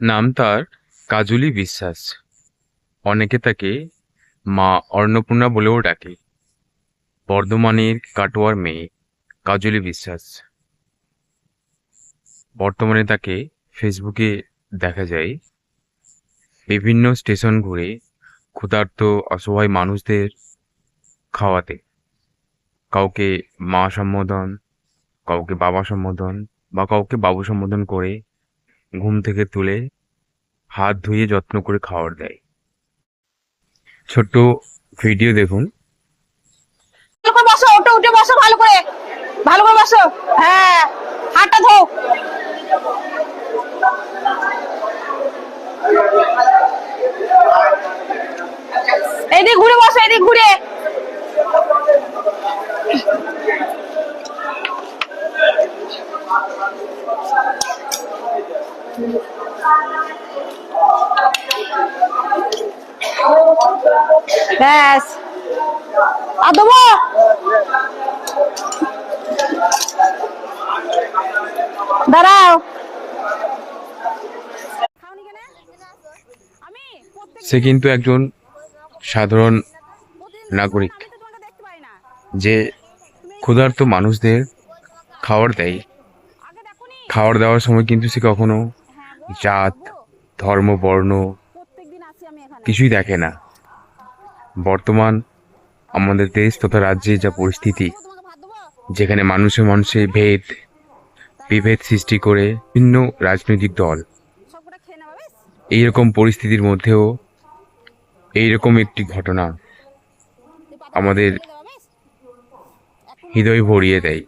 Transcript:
নাম তার কাজলি বিশ্বাস। অনেকে তাকে মা অন্নপূর্ণা বলেও ডাকে। বর্ধমানের কাটোয়ার মেয়ে কাজলি বিশ্বাস। বর্তমানে তাকে ফেসবুকে দেখা যায়। বিভিন্ন স্টেশন ঘুরে ক্ষুধার্ত, অসহায় মানুষদের খাওয়াতে। কাউকে মা সম্বোধন, কাউকে বাবা সম্বোধন বা কাউকে বাবু সম্বোধন করে ঘুম থেকে তুলে হাত ধুয়ে যত্ন করে খাবার দেয়। ছোট্ট ভিডিও দেখুন। বসো ওটা উঠে বসো, ভালো করে। ভালো করে বসো। হ্যাঁ এইদিকে ঘুরে বসো, এদিক ঘুরে। ব্যাস। আর দেবো দাঁড়াও সে কিন্তু একজন সাধারণ নাগরিক। যে ক্ষুধার্ত মানুষদের খাবার দেয়। খাবার দেওয়ার সময় কিন্তু সে কখনো জাত, ধর্ম, বর্ণ কিছুই দেখে না। বর্তমান আমাদের দেশ তথা রাজ্যে যা পরিস্থিতি, যেখানে মানুষে মানুষে ভেদ, বিভেদ সৃষ্টি করে ভিন্ন রাজনৈতিক দল, এইরকম পরিস্থিতির মধ্যেও এইরকম একটি ঘটনা আমাদের হৃদয় ভরিয়ে দেয়।